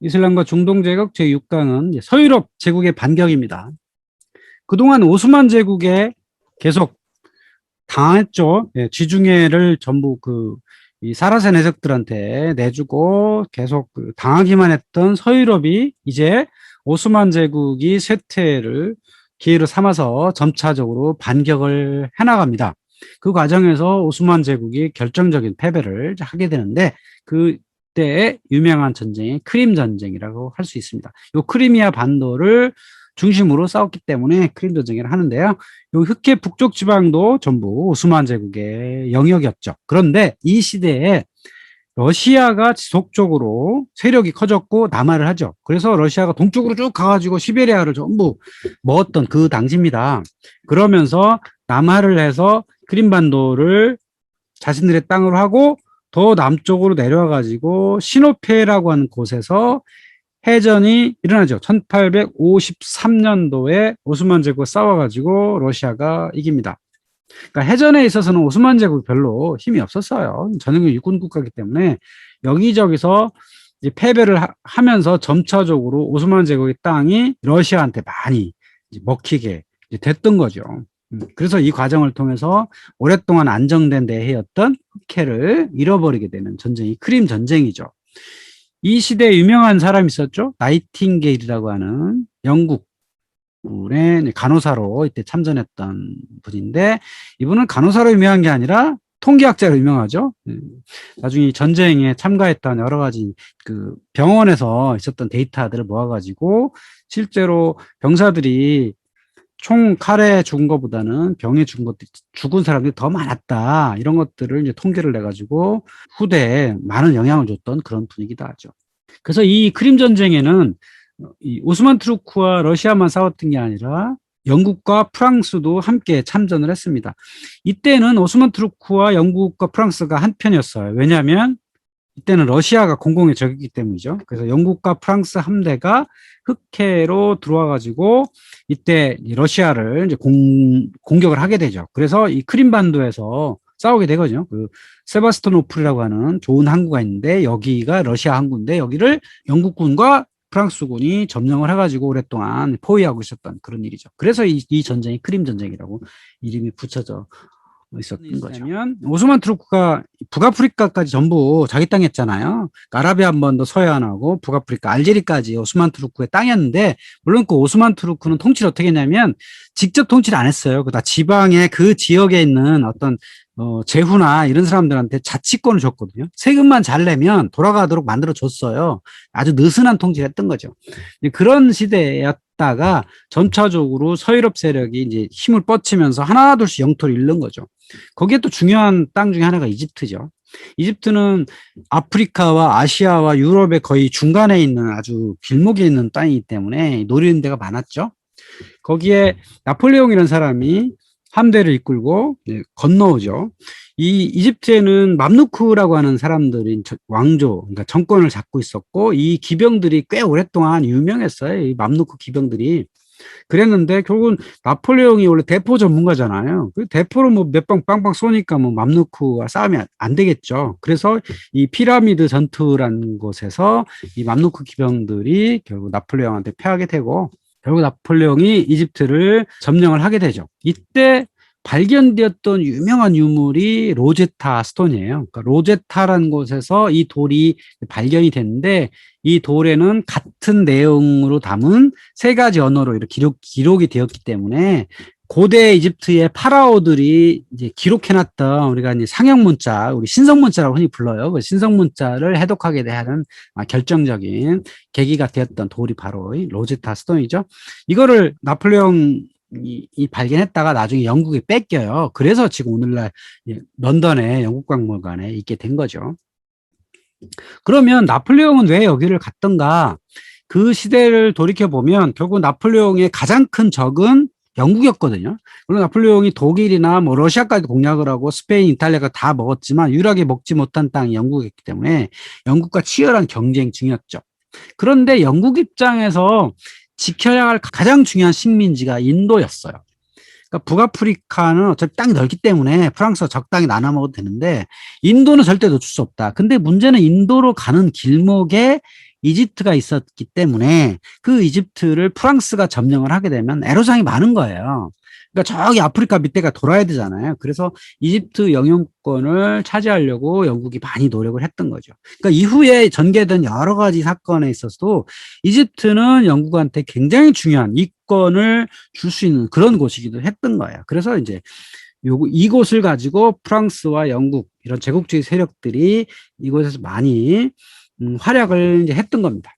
이슬람과 중동 제국 제6강은 서유럽 제국의 반격입니다. 그동안 오스만 제국에 계속 당했죠. 예, 지중해를 전부 그, 이 사라세 내적들한테 내주고 계속 그 당하기만 했던 서유럽이 이제 오스만 제국이 쇠퇴를 기회로 삼아서 점차적으로 반격을 해나갑니다. 그 과정에서 오스만 제국이 결정적인 패배를 하게 되는데 그 때의 유명한 전쟁이 크림 전쟁이라고 할 수 있습니다. 이 크리미아 반도를 중심으로 싸웠기 때문에 크림 전쟁을 하는데요. 이 흑해 북쪽 지방도 전부 오스만 제국의 영역이었죠. 그런데 이 시대에 러시아가 지속적으로 세력이 커졌고 남하를 하죠. 그래서 러시아가 동쪽으로 쭉 가가지고 시베리아를 전부 먹었던 그 당시입니다. 그러면서 남하를 해서 크림반도를 자신들의 땅으로 하고 더 남쪽으로 내려와가지고 시노페라고 하는 곳에서 해전이 일어나죠. 1853년도에 오스만 제국과 싸워가지고 러시아가 이깁니다. 그러니까 해전에 있어서는 오스만 제국이 별로 힘이 없었어요. 전형적 육군 국가이기 때문에 여기저기서 이제 패배를 하, 면서 점차적으로 오스만 제국의 땅이 러시아한테 많이 먹히게 됐던 거죠. 음, 그래서 이 과정을 통해서 오랫동안 안정된 대해였던 흑해를 잃어버리게 되는 전쟁이 크림 전쟁이죠. 이 시대에 유명한 사람이 있었죠. 나이팅게일이라고 하는 영국 분의 간호사로 이때 참전했던 분인데 이분은 간호사로 유명한 게 아니라 통계학자로 유명하죠. 음, 나중에 전쟁에 참가했던 여러 가지 그 병원에서 있었던 데이터들을 모아가지고 실제로 병사들이 총 칼에 죽은 것보다는 병에 죽은 것 죽은 사람들이 더 많았다 이런 것들을 이제 통계를 내 가지고 후대에 많은 영향을 줬던 그런 분위기다 하죠. 그래서 이 크림 전쟁에는 이 오스만 트루크와 러시아만 싸웠던 게 아니라 영국과 프랑스도 함께 참전을 했습니다. 이때는 오스만 트루크와 영국과 프랑스가 한 편이었어요. 왜냐하면 이때는 러시아가 공공의 적이기 때문이죠. 그래서 영국과 프랑스 함대가 흑해로 들어와 가지고 이때 러시아를 이제 공, 공격을 하게 되죠. 그래서 이 크림반도에서 싸우게 되거든요. 그 세바스토노플이라고 하는 좋은 항구가 있는데 여기가 러시아 항구인데 여기를 영국군과 프랑스군이 점령을 해가지고 오랫동안 포위하고 있었던 그런 일이죠. 그래서 이, 이 전쟁이 크림 전쟁이라고 이름이 붙여져 있었던 거죠. 오스만 트루크가 북아프리카까지 전부 자기 땅이었잖아요. 그러니까 아라비아 한 번 더 서해안하고 북아프리카, 알제리까지 오스만 트루크의 땅이었는데 물론 그 오스만 트루크는 통치를 어떻게 했냐면 직접 통치를 안 했어요. 그다 지방의 그 지역에 있는 어떤 어, 제후나 이런 사람들한테 자치권을 줬거든요. 세금만 잘 내면 돌아가도록 만들어 줬어요. 아주 느슨한 통치를 했던 거죠. 그런 시대였 다가 점차적으로 서유럽 세력이 이제 힘을 뻗치면서 하나둘씩 영토를 잃는 거죠. 거기에 또 중요한 땅 중에 하나가 이집트죠. 이집트는 아프리카와 아시아와 유럽의 거의 중간에 있는 아주 길목에 있는 땅이기 때문에 노리는 데가 많았죠. 거기에 나폴레옹이라는 사람이 함대를 이끌고 건너오죠. 이 이집트에는 맘누크라고 하는 사람들이 왕조, 그러니까 정권을 잡고 있었고 이 기병들이 꽤 오랫동안 유명했어요. 이 맘누크 기병들이. 그랬는데 결국은 나폴레옹이 원래 대포 전문가잖아요. 그 대포를 뭐몇 방 빵빵 쏘니까 뭐 맘누크와 싸움이 안 되겠죠. 그래서 이 피라미드 전투라는 곳에서 이 맘누크 기병들이 결국 나폴레옹한테 패하게 되고 결국 나폴레옹이 이집트를 점령을 하게 되죠. 이때 발견되었던 유명한 유물이 로제타 스톤이에요. 그러니까 로제타라는 곳에서 이 돌이 발견이 됐는데 이 돌에는 같은 내용으로 담은 세 가지 언어로 이렇게 기록, 기록이 되었기 때문에 고대 이집트의 파라오들이 이제 기록해놨던 우리가 이제 상형 문자, 우리 신성 문자라고 흔히 불러요. 그 신성 문자를 해독하게 되는 결정적인 계기가 되었던 돌이 바로 로제타 스톤이죠. 이거를 나폴레옹 이, 이 발견했다가 나중에 영국에 뺏겨요. 그래서 지금 오늘날 런던의 영국 박물관에 있게 된 거죠. 그러면 나폴레옹은 왜 여기를 갔던가? 그 시대를 돌이켜 보면 결국 나폴레옹의 가장 큰 적은 영국이었거든요. 물론 나폴레옹이 독일이나 뭐 러시아까지 공략을 하고 스페인, 이탈리아가 다 먹었지만 유일하게 먹지 못한 땅이 영국이었기 때문에 영국과 치열한 경쟁 중이었죠. 그런데 영국 입장에서 지켜야 할 가장 중요한 식민지가 인도였어요. 그러니까 북아프리카는 어차피 땅이 넓기 때문에 프랑스가 적당히 나눠 먹어도 되는데 인도는 절대 놓칠 수 없다. 근데 문제는 인도로 가는 길목에 이집트가 있었기 때문에 그 이집트를 프랑스가 점령을 하게 되면 애로사항이 많은 거예요. 그러니까 저기 아프리카 밑에가 돌아야 되잖아요. 그래서 이집트 영용권을 차지하려고 영국이 많이 노력을 했던 거죠. 그러니까 이후에 전개된 여러 가지 사건에 있어서도 이집트는 영국한테 굉장히 중요한 이권을 줄 수 있는 그런 곳이기도 했던 거예요. 그래서 이제 요 이곳을 가지고 프랑스와 영국 이런 제국주의 세력들이 이곳에서 많이 음, 활약을 했던 겁니다.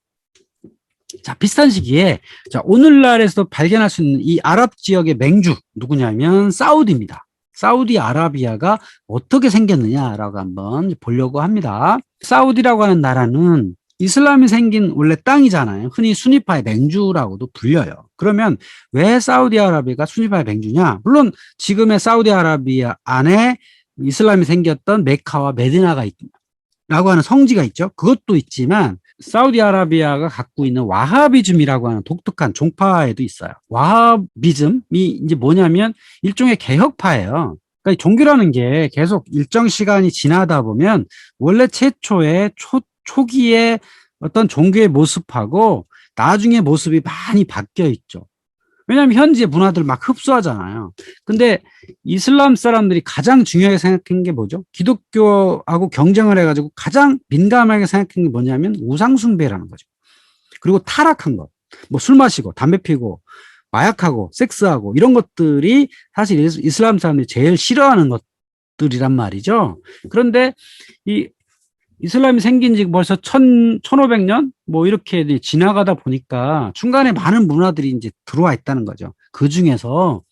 자, 비슷한 시기에 자, 오늘날에서 발견할 수 있는 이 아랍 지역의 맹주 누구냐면 사우디입니다. 사우디 아라비아가 어떻게 생겼느냐라고 한번 보려고 합니다. 사우디라고 하는 나라는 이슬람이 생긴 원래 땅이잖아요. 흔히 순위파의 맹주라고도 불려요. 그러면 왜 사우디아라비아가 순위파의 맹주냐? 물론 지금의 사우디아라비아 안에 이슬람이 생겼던 메카와 메디나가 있 라고 하는 성지가 있죠. 그것도 있지만 사우디아라비아가 갖고 있는 와하비즘이라고 하는 독특한 종파에도 있어요. 와하비즘이 이제 뭐냐면 일종의 개혁파예요. 그러니까 종교라는 게 계속 일정 시간이 지나다 보면 원래 최초의 초, 초기의 어떤 종교의 모습하고 나중에 모습이 많이 바뀌어 있죠. 왜냐하면 현지의 문화들 막 흡수하잖아요. 근데 이슬람 사람들이 가장 중요하게 생각한 게 뭐죠? 기독교하고 경쟁을 해가지고 가장 민감하게 생각한 게 뭐냐면 우상숭배라는 거죠. 그리고 타락한 것. 뭐 술 마시고, 담배 피고, 마약하고, 섹스하고, 이런 것들이 사실 이슬람 사람들이 제일 싫어하는 것들이란 말이죠. 그런데 이 이슬람이 생긴 지 벌써 천, 천오백 년? 뭐 이렇게 지나가다 보니까 중간에 많은 문화들이 이제 들어와 있다는 거죠. 그 중에서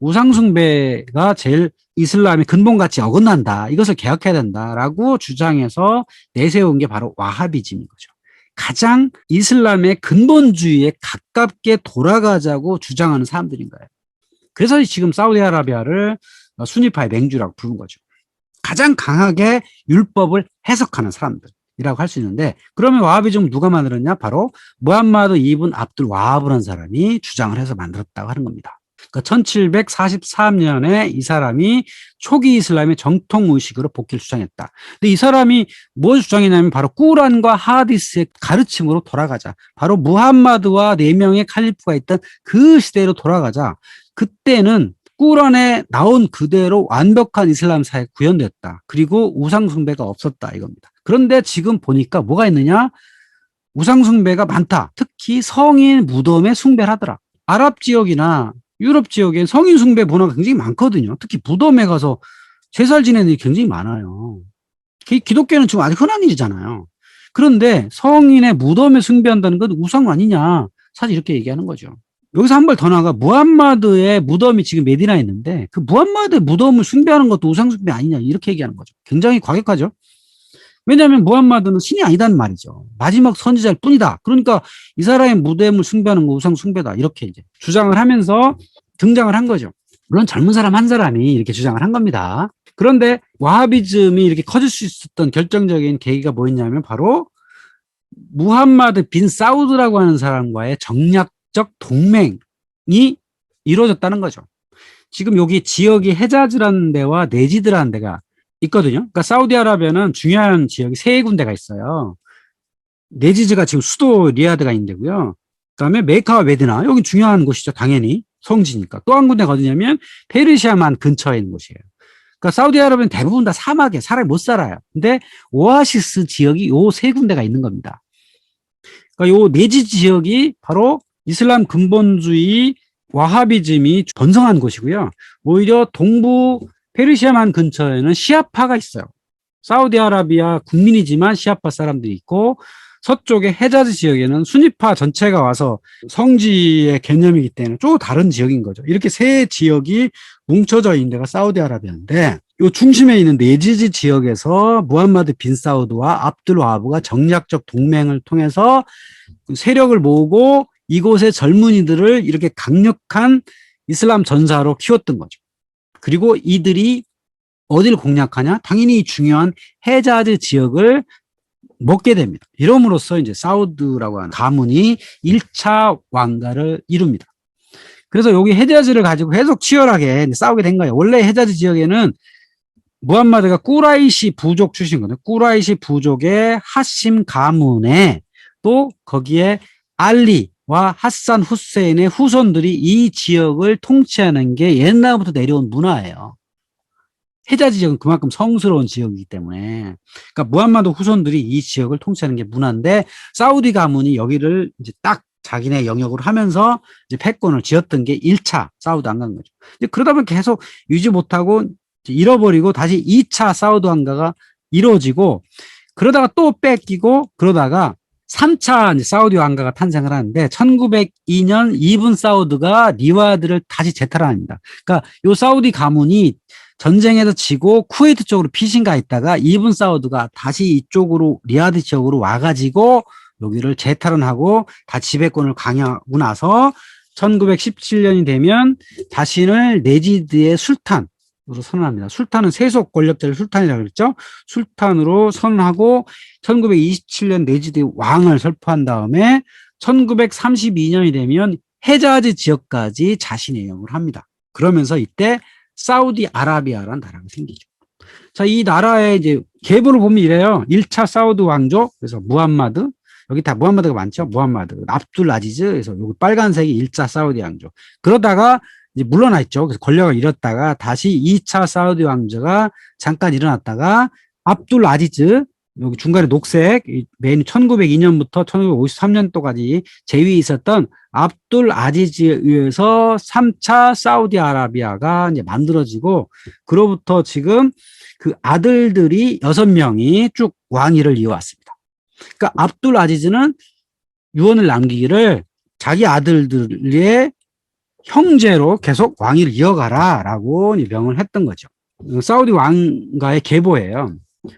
우상숭배가 제일 이슬람의 근본같이 어긋난다. 이것을 개혁해야 된다라고 주장해서 내세운 게 바로 와하비즘인 거죠. 가장 이슬람의 근본주의에 가깝게 돌아가자고 주장하는 사람들인 거예요. 그래서 지금 사우디아라비아를 순위파의 맹주라고 부른 거죠. 가장 강하게 율법을 해석하는 사람들이라고 할 수 있는데 그러면 와하비즘 누가 만들었냐? 바로 무함마드 이븐 압둘 와하브라는 사람이 주장을 해서 만들었다고 하는 겁니다. 그러니까 1743년에 이 사람이 초기 이슬람의 정통 의식으로 복귀를 주장했다. 근데 이 사람이 뭘 주장했냐면 바로 꾸란과 하디스의 가르침으로 돌아가자. 바로 무함마드와 네 명의 칼리프가 있던 그 시대로 돌아가자. 그때는 꾸란에 나온 그대로 완벽한 이슬람 사회 구현됐다. 그리고 우상숭배가 없었다 이겁니다. 그런데 지금 보니까 뭐가 있느냐? 우상숭배가 많다. 특히 성인 무덤에 숭배를 하더라. 아랍 지역이나 유럽 지역엔 성인 숭배 문화가 굉장히 많거든요. 특히 무덤에 가서 제살 지내는 일이 굉장히 많아요. 기독교는 지금 아주 흔한 일이잖아요. 그런데 성인의 무덤에 숭배한다는 건 우상 아니냐. 사실 이렇게 얘기하는 거죠. 여기서 한 발 더 나가 무함마드의 무덤이 지금 메디나에 있는데 그 무함마드의 무덤을 숭배하는 것도 우상 숭배 아니냐 이렇게 얘기하는 거죠. 굉장히 과격하죠. 왜냐하면 무함마드는 신이 아니단 말이죠. 마지막 선지자일 뿐이다. 그러니까 이 사람의 무덤을 숭배하는 거 우상 숭배다. 이렇게 이제 주장을 하면서 등장을 한 거죠. 물론 젊은 사람 한 사람이 이렇게 주장을 한 겁니다. 그런데 와하비즘이 이렇게 커질 수 있었던 결정적인 계기가 뭐였냐면 바로 무함마드 빈 사우드라고 하는 사람과의 정략 적 동맹이 이루어졌다는 거죠. 지금 여기 지역이 헤자즈라는 데와 네지드라는 데가 있거든요. 그러니까 사우디아라비아는 중요한 지역이 세 군데가 있어요. 네지즈가 지금 수도 리아드가 있는데고요. 그다음에 메카와 메드나 여기 중요한 곳이죠. 당연히 성지니까. 또 한 군데가 어디냐면 페르시아만 근처에 있는 곳이에요. 그러니까 사우디아라비아는 대부분 다 사막에 사람이 못 살아요. 근데 오아시스 지역이 요 세 군데가 있는 겁니다. 그러니까 요 네지 지역이 바로 이슬람 근본주의 와하비즘이 번성한 곳이고요. 오히려 동부 페르시아만 근처에는 시아파가 있어요. 사우디아라비아 국민이지만 시아파 사람들이 있고 서쪽의 헤자즈 지역에는 순위파 전체가 와서 성지의 개념이기 때문에 또 다른 지역인 거죠. 이렇게 세 지역이 뭉쳐져 있는 데가 사우디아라비아인데 이 중심에 있는 네지지 지역에서 무함마드 빈 사우드와 압둘 와하브가 정략적 동맹을 통해서 세력을 모으고 이곳의 젊은이들을 이렇게 강력한 이슬람 전사로 키웠던 거죠. 그리고 이들이 어디를 공략하냐? 당연히 중요한 헤자즈 지역을 먹게 됩니다. 이름으로써 이제 사우드라고 하는 가문이 1차 왕가를 이룹니다. 그래서 여기 헤자즈를 가지고 계속 치열하게 싸우게 된 거예요. 원래 헤자즈 지역에는 무함마드가 꾸라이시 부족 출신이거든요. 꾸라이시 부족의 하심 가문의 또 거기에 알리 와 하산 후세인의 후손들이 이 지역을 통치하는 게 옛날부터 내려온 문화예요. 헤자지 지역은 그만큼 성스러운 지역이기 때문에 그러니까 무함마드 후손들이 이 지역을 통치하는 게 문화인데 사우디 가문이 여기를 이제 딱 자기네 영역으로 하면서 이제 패권을 쥐었던 게 1차 사우드 안간 거죠. 이제 그러다 보면 계속 유지 못하고 잃어버리고 다시 2차 사우드 안가가 이루어지고 그러다가 또 뺏기고 그러다가 3차 이제 사우디 왕가가 탄생을 하는데 1902년 이븐 사우드가 리와드를 다시 재탈환합니다. 그러니까 요 사우디 가문이 전쟁에서 지고 쿠웨이트 쪽으로 피신가 있다가 이븐 사우드가 다시 이쪽으로 리와드 지역으로 와가지고 여기를 재탈환하고 다 지배권을 강요하고 나서 1917년이 되면 자신을 네지드의 술탄 으로 선언합니다. 술탄은 세속 권력자를 술탄이라고 그랬죠. 술탄으로 선언하고 1927년 네지드 왕을 설포한 다음에 1932년이 되면 헤자즈 지역까지 자신의 영을 합니다. 그러면서 이때 사우디 아라비아라는 나라가 생기죠. 자, 이 나라의 이제 계보를 보면 이래요. 1차 사우드 왕조, 그래서 무함마드, 여기 다 무함마드가 많죠. 무함마드, 압둘 아지즈, 그래서 여기 빨간색이 1차 사우디 왕조. 그러다가 이제 물러나 있죠. 그래서 권력을 잃었다가 다시 2차 사우디 왕조가 잠깐 일어났다가 압둘 아지즈 여기 중간에 녹색 맨 1902년부터 1953년도까지 재위에 있었던 압둘 아지즈에 의해서 3차 사우디아라비아가 이제 만들어지고 그로부터 지금 그 아들들이 여섯 명이 쭉 왕위를 이어왔습니다. 그러니까 압둘 아지즈는 유언을 남기기를 자기 아들들의 형제로 계속 왕위를 이어가라 라고 명을 했던 거죠. 사우디 왕가의 계보예요.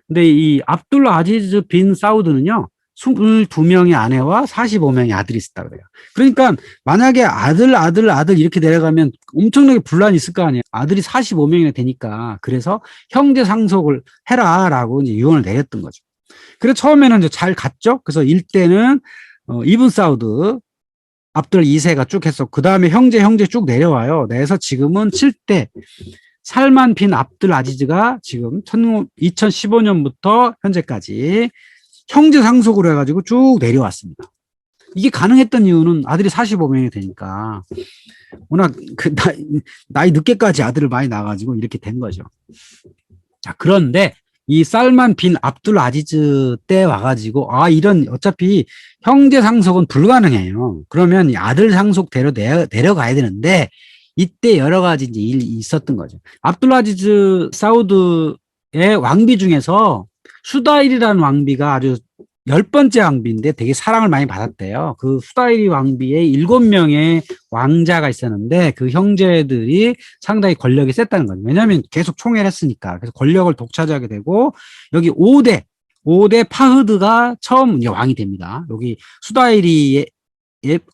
근데 이 압둘 아지즈 빈 사우드는요. 22명의 아내와 45명의 아들이 있었다 그래요. 그러니까 만약에 아들 아들 아들 이렇게 내려가면 엄청나게 분란이 있을 거 아니에요. 아들이 45명이나 되니까 그래서 형제 상속을 해라라고 이제 유언을 내렸던 거죠. 그래서 처음에는 이제 잘 갔죠. 그래서 일대는 어, 이븐 사우드 압둘 2세가 쭉 했어. 그 다음에 형제 형제 쭉 내려와요. 내서 지금은 7대 살만 빈 압둘 아지즈가 지금 2015년부터 현재까지 형제 상속으로 해가지고 쭉 내려왔습니다. 이게 가능했던 이유는 아들이 45명이 되니까 워낙 그 나이, 나이 늦게까지 아들을 많이 낳아가지고 이렇게 된 거죠. 자 그런데 이 쌀만 빈 압둘 아지즈 때 와가지고 아 이런 어차피 형제 상속은 불가능해요. 그러면 아들 상속 대로 내려, 내려가야 되는데 이때 여러 가지 이제 일이 있었던 거죠. 압둘 아지즈 사우드의 왕비 중에서 수다일이라는 왕비가 아주 열 번째 왕비인데 되게 사랑을 많이 받았대요. 그 수다일이 왕비에 일곱 명의 왕자가 있었는데 그 형제들이 상당히 권력이 셌다는 거죠. 왜냐하면 계속 총애를 했으니까. 그래서 권력을 독차지하게 되고 여기 5대 5대 파흐드가 처음 왕이 됩니다. 여기 수다일이의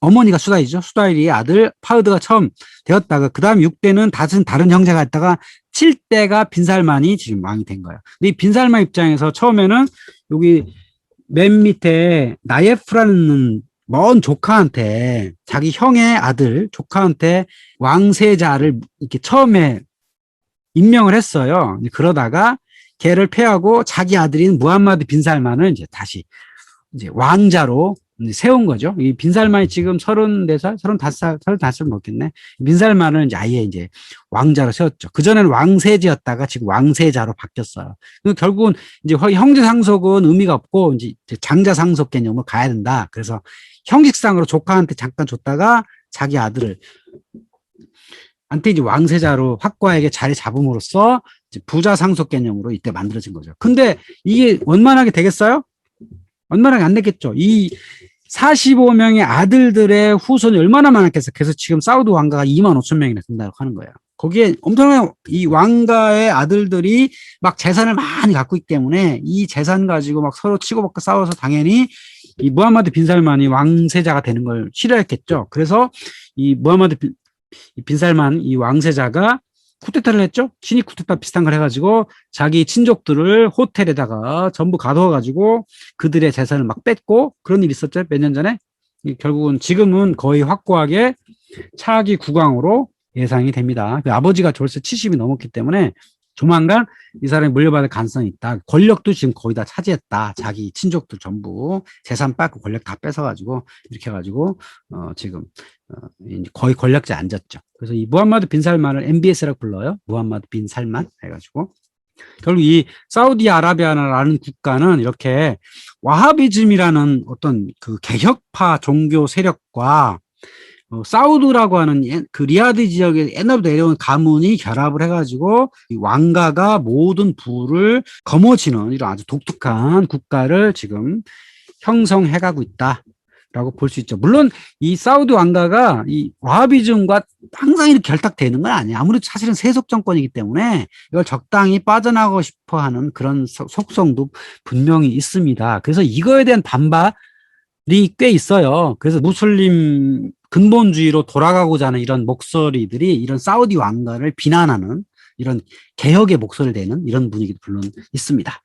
어머니가 수다이죠. 수다일이의 아들 파흐드가 처음 되었다가 그 다음 6대는 다른 다른 형제가 있다가 7대가 빈살만이 지금 왕이 된 거예요. 근데 이 빈살만 입장에서 처음에는 여기 맨 밑에 나예프라는 먼 조카한테 자기 형의 아들 조카한테 왕세자를 이렇게 처음에 임명을 했어요. 그러다가 걔를 패하고 자기 아들인 무함마드 빈살만을 이제 다시 이제 왕자로 세운 거죠. 이 빈살만이 지금 34살, 35살, 35살 먹겠네. 빈살만을 이제 아예 이제 왕자로 세웠죠. 그전에는 왕세제였다가 지금 왕세자로 바뀌었어요. 결국은 이제 형제 상속은 의미가 없고 이제 장자 상속 개념으로 가야 된다. 그래서 형식상으로 조카한테 잠깐 줬다가 자기 아들을 한테 이제 왕세자로 확고하게 자리 잡음으로써 부자 상속 개념으로 이때 만들어진 거죠. 근데 이게 원만하게 되겠어요? 원만하게 안 되겠죠. 이 45명의 아들들의 후손이 얼마나 많았겠어요. 그래서 지금 사우드 왕가가 2만 5천 명이나 된다고 하는 거예요. 거기에 엄청난 이 왕가의 아들들이 막 재산을 많이 갖고 있기 때문에 이 재산 가지고 막 서로 치고받고 싸워서 당연히 이 무함마드 빈살만이 왕세자가 되는 걸 싫어했겠죠. 그래서 이 무함마드 빈, 빈살만 이 왕세자가 쿠데타를 했죠. 신이 쿠데타 비슷한 걸 해가지고 자기 친족들을 호텔에다가 전부 가둬가지고 그들의 재산을 막 뺐고 그런 일이 있었죠. 몇 년 전에. 결국은 지금은 거의 확고하게 차기 국왕으로 예상이 됩니다. 그 아버지가 졸세 70이 넘었기 때문에 조만간 이 사람이 물려받을 가능성이 있다. 권력도 지금 거의 다 차지했다. 자기 친족들 전부 재산 뺏고 권력 다 뺏어가지고 이렇게 해가지고 어 지금 어 거의 권력자에 앉았죠. 그래서 이 무함마드 빈 살만을 MBS라고 불러요. 무함마드 빈 살만 해가지고 결국 이 사우디아라비아라는 국가는 이렇게 와하비즘이라는 어떤 그 개혁파 종교 세력과 어, 사우드라고 하는 옛- 그 리아드 지역에 옛날부터 내려온 가문이 결합을 해가지고 이 왕가가 모든 부를 거머쥐는 이런 아주 독특한 국가를 지금 형성해가고 있다 라고 볼 수 있죠. 물론 이 사우디 왕가가 이 와하비즘과 항상 이렇게 결탁되어 있는 건 아니에요. 아무래도 사실은 세속 정권이기 때문에 이걸 적당히 빠져나가고 싶어 하는 그런 소- 속성도 분명히 있습니다. 그래서 이거에 대한 반발이 꽤 있어요. 그래서 무슬림 근본주의로 돌아가고자 하는 이런 목소리들이 이런 사우디 왕가를 비난하는 이런 개혁의 목소리를 내는 이런 분위기도 물론 있습니다.